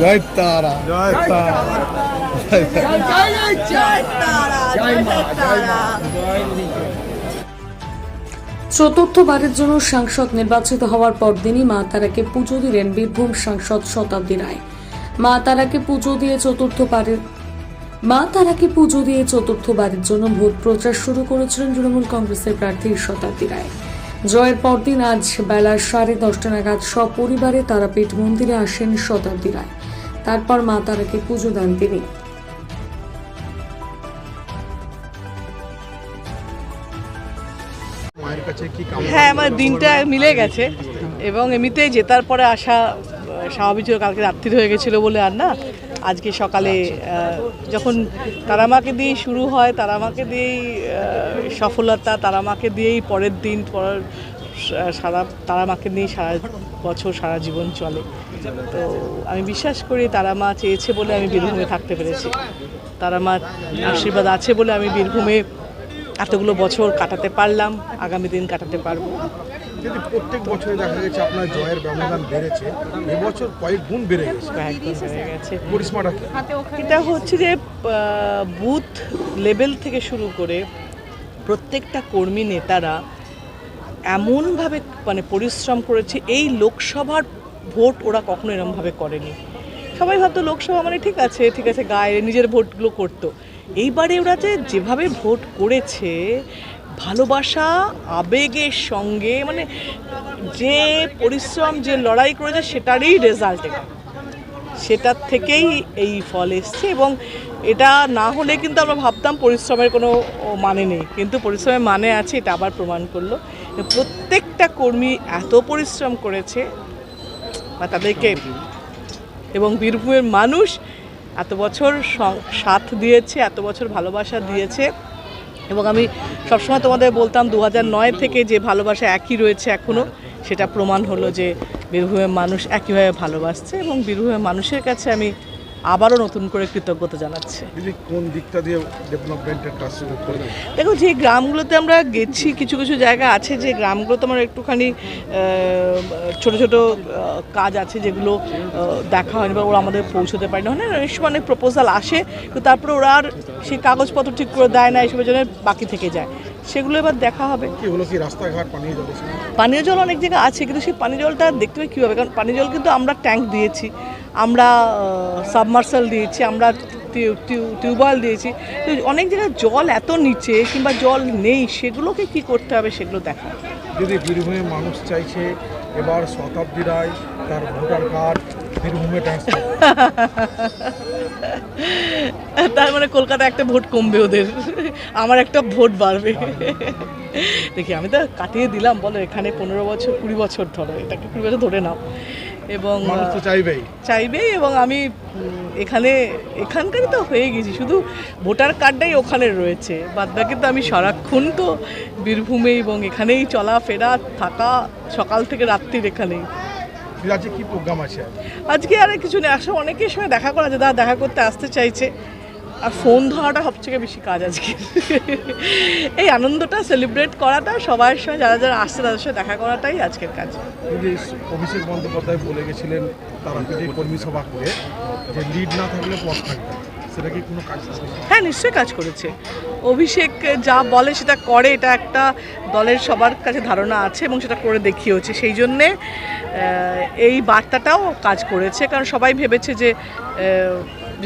জয় তারা। জয় তারা। চতুর্থবারের জন্য সাংসদ নির্বাচিত হওয়ার পর দিনই মা তারাকে পুজো দিলেন বীরভূম সাংসদ শতাব্দী রায়। মা তারাকে পুজো দিয়ে চতুর্থবারের মা তারাকে পুজো দিয়ে চতুর্থবারের জন্য ভোট প্রচার শুরু করেছিলেন তৃণমূল কংগ্রেসের প্রার্থী শতাব্দী রায়। জয়ের পরদিন আজ বেলা সাড়ে দশটা নাগাদ সপরিবারে তারাপীঠ মন্দিরে আসেন শতাব্দী রায়। তারপর মা তারাকে পুজো দেন তিনি। হ্যাঁ আমার দিনটা মিলে গেছে এবং এমনিতেই জেতার পরে আসা স্বাভাবিক ছিল কালকে রাত্রি হয়ে গেছিল বলে আর না। আজকে সকালে যখন তারামাকে দিয়েই শুরু হয় তারামাকে দিয়েই আহ, সফলতা তারামাকে দিয়েই পরের দিন পরের সারা তারামাকে নিয়েই সারা বছর সারা জীবন চলে। তো আমি বিশ্বাস করি তারামা চেয়েছে বলে আমি বীরভূমে থাকতে পেরেছি। তারামা আশীর্বাদ আছে বলে আমি বীরভূমে এতগুলো বছর কাটাতে পারলাম আগামী দিন কাটাতে পারব। যদি প্রত্যেক বছরে দেখা গেছে আপনার জয়ের ব্যবধান বেড়েছে এবছর কয়েক গুণ বেড়ে গেছে। পরিসীমাটা এটা হচ্ছে যে বুথ লেভেল থেকে শুরু করে প্রত্যেকটা কর্মী নেতারা এমনভাবে মানে পরিশ্রম করেছে এই লোকসভার ভোট ওরা কখনো এরমভাবে করেনি। সবাই ভাবতো লোকসভা মানে ঠিক আছে ঠিক আছে গায়ে নিজের ভোটগুলো করতো। এইবারে ওরা যে যেভাবে ভোট করেছে ভালোবাসা, আবেগের সঙ্গে মানে যে পরিশ্রম, যে লড়াই করেছে, সেটারই রেজাল্ট এটা। সেটার থেকেই এই ফল এসছে এবং এটা না হলে কিন্তু আমরা ভাবতাম পরিশ্রমের কোনো মানে নেই। কিন্তু পরিশ্রমের মানে আছে, এটা আবার প্রমাণ করল। প্রত্যেকটা কর্মী এত পরিশ্রম করেছে, বা তাদেরকে এবং বীরভূমের মানুষ এত বছর সাথ দিয়েছে, এত বছর ভালোবাসা দিয়েছে। এবং আমি সবসময় তোমাদের বলতাম দু নয় থেকে যে ভালোবাসা একই রয়েছে এখনও সেটা প্রমাণ হলো যে বীরভূমের মানুষ একইভাবে ভালোবাসছে এবং বীরভূমের মানুষের কাছে আমি আবারও নতুন করে কৃতজ্ঞতা জানাচ্ছি। কোন দিকটা দিয়ে ডেভেলপমেন্টের কাজ শুরু দেখো যে গ্রামগুলোতে আমরা গেছি কিছু কিছু জায়গা আছে যে গ্রামগুলোতে আমার একটুখানি ছোট ছোট কাজ আছে যেগুলো দেখা হয়নি বা ওরা আমাদের পৌঁছতে পারে না অনেক সময় অনেক প্রপোজাল আসে তো তারপরে ওরা আর সেই কাগজপত্র ঠিক করে দেয় না এসবের জন্য বাকি থেকে যায়। সেগুলো এবার দেখা হবে। কি হলো কি রাস্তাঘাট পানীয় জল পানীয় জল অনেক জায়গায় আছে কিন্তু সেই পানীয় জলটা দেখতে হবে কীভাবে? কারণ পানীয় জল কিন্তু আমরা ট্যাঙ্ক দিয়েছি। আমরা সাবমার্সাল দিয়েছি আমরা টিউবওয়েল দিয়েছি। তো অনেক জায়গায় জল এত নিচে কিংবা জল নেই সেগুলোকে কি করতে হবে সেগুলো দেখা। যদি বীরভূমের মানুষ চাইছে এবার শতাব্দী রায় তার ভোটার কার্ড বীরভূমে তার মানে কলকাতা একটা ভোট কমবে ওদের। আমার একটা ভোট বাড়বে। দেখি আমি তো কাটিয়ে দিলাম বলো এখানে পনেরো বছর কুড়ি বছর ধরো এটাকে কুড়ি বছর ধরে নাও। এবং চাইবেই। চাইবেই এবং আমি এখানে এখানকারই তো হয়ে গেছি। শুধু ভোটার কার্ডটাই ওখানে রয়েছে। বাদ বাকি তো আমি সারাক্ষণ তো বীরভূমে এবং এখানেই চলাফেরা থাকা সকাল থেকে রাত্রির এখানেই। আজকে কি প্রোগ্রাম আছে? আর? আজকে আর কিছু নেই। আসলে অনেকের সঙ্গে দেখা করা যায় দাদা দেখা করতে আসতে চাইছে। আর ফোন ধরাটা সবথেকে বেশি কাজ আজকে। এই আনন্দটা সেলিব্রেট করাটা সবার সঙ্গে যারা যারা আসছে তাদের সাথে দেখা করাটাই আজকের কাজ। অভিষেক বন্দ্যোপাধ্যায় বলে গেছিলেন তারাপীঠে কর্মী সভা করে যে লিড না থাকলে পথ থাকবে হ্যাঁ নিশ্চয়ই কাজ করেছে। অভিষেক যা বলে সেটা করে এটা একটা দলের সবার কাছে ধারণা আছে এবং সেটা করে দেখিয়েছে সেই জন্যে এই বার্তাটাও কাজ করেছে। কারণ সবাই ভেবেছে যে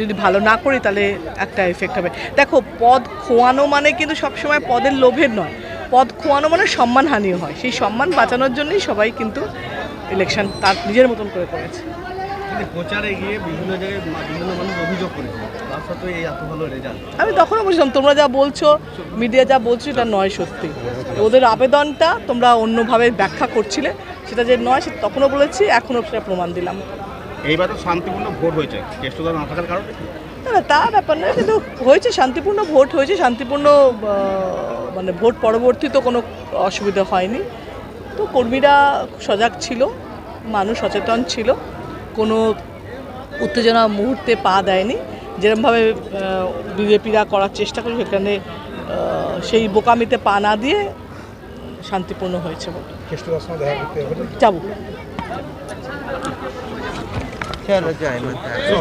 যদি ভালো না করি তাহলে একটা এফেক্ট হবে। দেখো পদ খোয়ানো মানে কিন্তু সবসময় পদের লোভের নয়। পদ খোয়ানো মানে সম্মানহানি হয়। সেই সম্মান বাঁচানোর জন্যই সবাই কিন্তু ইলেকশন তার নিজের মতন করে করেছে। প্রচারে গিয়ে বিভিন্ন জায়গায় বিভিন্ন মানুষ অভিযোগ করেছে। তার সত্ত্বেও এই এত ভালো রেজাল্ট আমি তখনও বলছিলাম তোমরা যা বলছো মিডিয়া যা বলছো এটা নয় সত্যি। ওদের আবেদনটা তোমরা অন্যভাবে ব্যাখ্যা করছিলে। সেটা যে নয় সেটা তখনও বলেছি এখনও সেটা প্রমাণ দিলাম। এইবার তো শান্তিপূর্ণ ভোট হয়েছে। টেস্ট না থাকার কারণে? না না তা ব্যাপার নয় কিন্তু হয়েছে শান্তিপূর্ণ ভোট হয়েছে শান্তিপূর্ণ মানে ভোট পরবর্তী তো কোনো অসুবিধা হয়নি। তো কর্মীরা সজাগ ছিল মানুষ সচেতন ছিল কোনো উত্তেজনা মুহূর্তে পা দেয়নি। যেরমভাবে বিজেপিরা করার চেষ্টা করে সেখানে সেই বোকামিতে পা না দিয়ে শান্তিপূর্ণ হয়েছে না? যাব। চলো জয় মাতা চলো